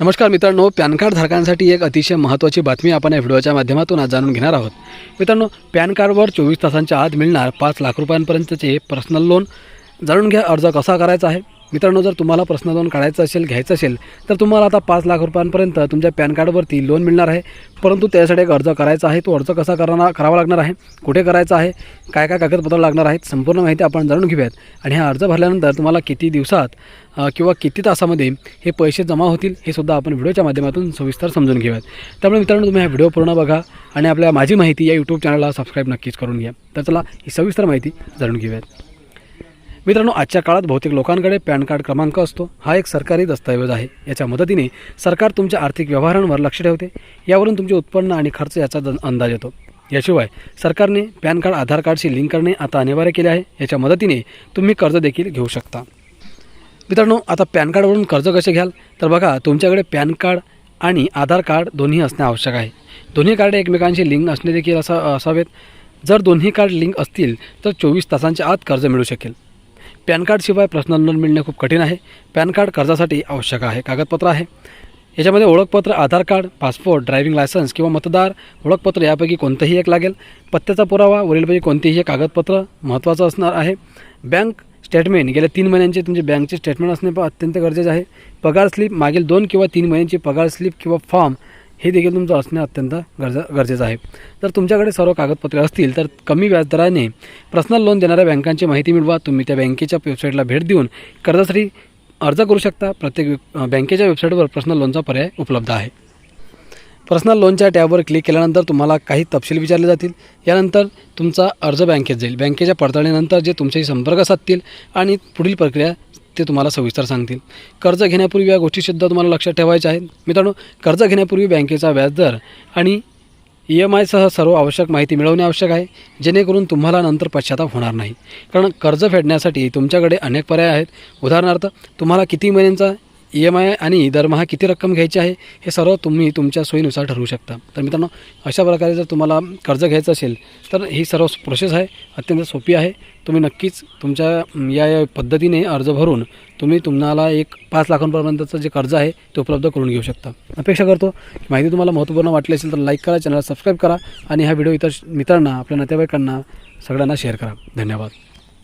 नमस्कार मित्रांनो pan card धारकांसाठी एक अतिशय महत्त्वाची बातमी आपण या व्हिडिओच्या माध्यमातून आज जाणून घेणार आहोत. मित्रांनो पॅन कार्डवर चोवीस तासांच्या आत मिळणार पाच लाख रुपयांपर्यंतचे पर्सनल लोन. जाणून घ्या अर्ज कसा करायचा आहे? मित्रांनो जर तुम्हाला प्रश्न लोन काढायचं असेल घ्यायचं असेल तर तुम्हाला आता पाच लाख रुपयांपर्यंत तुमच्या पॅन कार्डवरती लोन मिळणार आहे. परंतु त्यासाठी एक अर्ज करायचा आहे. तो अर्ज कसा करणार करावा लागणार आहे? कुठे करायचा आहे? काय काय कागदपत्र लागणार आहेत? संपूर्ण माहिती आपण जाणून घेऊयात. आणि हा अर्ज भरल्यानंतर तुम्हाला किती दिवसात किंवा किती तासामध्ये हे पैसे जमा होतील हे सुद्धा आपण व्हिडिओच्या माध्यमातून सविस्तर समजून घेऊयात. त्यामुळे मित्रांनो तुम्ही हा व्हिडिओ पूर्ण बघा आणि आपल्या माझी माहिती या यूट्यूब चॅनलला सबस्क्राईब नक्कीच करून घ्या. तर चला ही सविस्तर माहिती जाणून घेऊयात. मित्रांनो आजच्या काळात बहुतेक लोकांकडे पॅन कार्ड क्रमांक असतो. हा एक सरकारी दस्तऐवज आहे. याच्या मदतीने सरकार तुमच्या आर्थिक व्यवहारांवर लक्ष ठेवते. यावरून तुमचे उत्पन्न आणि खर्च याचा अंदाज येतो. याशिवाय सरकारने पॅन कार्ड आधार कार्डशी लिंक करणे आता अनिवार्य केले आहे. याच्या मदतीने तुम्ही कर्ज देखील घेऊ शकता. मित्रांनो आता पॅन कार्डवरून कर्ज कसे घ्याल? तर बघा तुमच्याकडे पॅन कार्ड आणि आधार कार्ड दोन्ही असणे आवश्यक आहे. दोन्ही कार्ड एकमेकांशी लिंक असणे देखील असा असावेत. जर दोन्ही कार्ड लिंक असतील तर चोवीस तासांच्या आत कर्ज मिळू शकेल. पॅन कार्डशिवाय पर्सनल लोन मिळणे खूप कठीण आहे. पॅन कार्ड कर्जासाठी आवश्यक आहे. कागदपत्र आहे. याच्यामध्ये ओळखपत्र Aadhaar card passport driving licence किंवा मतदार ओळखपत्र यापैकी कोणतंही एक लागेल. पत्त्याचा पुरावा वरीलपैकी कोणतेही एक कागदपत्र महत्त्वाचं असणार आहे. बँक स्टेटमेंट गेल्या तीन महिन्यांचे तुमचे बँकचे स्टेटमेंट असणे अत्यंत गरजेचे आहे. पगार स्लिप मागील दोन किंवा तीन महिन्यांची पगार स्लिप किंवा फॉर्म हे देखील तुमचं असणे अत्यंत गरज गरजेचं आहे. जर तुमच्याकडे सर्व कागदपत्रे असतील तर कमी व्याजदराने पर्सनल लोन देणाऱ्या बँकांची माहिती मिळवा. तुम्ही त्या बँकेच्या वेबसाईटला भेट देऊन कर्जासाठी अर्ज करू शकता. प्रत्येक बँकेच्या वेबसाईटवर पर्सनल लोनचा पर्याय उपलब्ध आहे. पर्सनल लोनच्या टॅबवर क्लिक केल्यानंतर तुम्हाला काही तपशील विचारले जातील. यानंतर तुमचा अर्ज बँकेत जाईल. बँकेच्या पडताळणीनंतर जे तुमच्याशी संपर्क साधतील आणि पुढील प्रक्रिया ते तुम्हाला सविस्तर सांगतील. कर्ज घेण्यापूर्वी या गोष्टीसुद्धा तुम्हाला लक्षात ठेवायच्या आहेत. मित्रांनो कर्ज घेण्यापूर्वी बँकेचा व्याजदर आणि ई एम आयसह सर्व आवश्यक माहिती मिळवणे आवश्यक आहे. जेणेकरून तुम्हाला नंतर पश्चाताप होणार नाही. कारण कर्ज फेडण्यासाठी तुमच्याकडे अनेक पर्याय आहेत. उदाहरणार्थ तुम्हाला किती महिन्यांचा ई एम आय आणि दरमहा किती रक्कम घ्यायची आहे हे सर्व तुम्ही तुमच्या सोयीनुसार ठरवू शकता. तर मित्रांनो अशा प्रकारे जर तुम्हाला कर्ज घ्यायचं असेल तर ही सर्व प्रोसेस आहे अत्यंत सोपी आहे. तुम्ही नक्कीच तुमच्या या या पद्धतीने अर्ज भरून तुम्ही तुम्हाला एक पाच लाखांपर्यंतचं जे कर्ज आहे ते उपलब्ध करून घेऊ शकता. अपेक्षा करतो की माहिती तुम्हाला महत्त्वपूर्ण वाटली असेल तर लाईक करा चॅनलला सबस्क्राईब करा आणि हा व्हिडिओ इतर मित्रांना आपल्या नातेवाईकांना सगळ्यांना शेअर करा. धन्यवाद.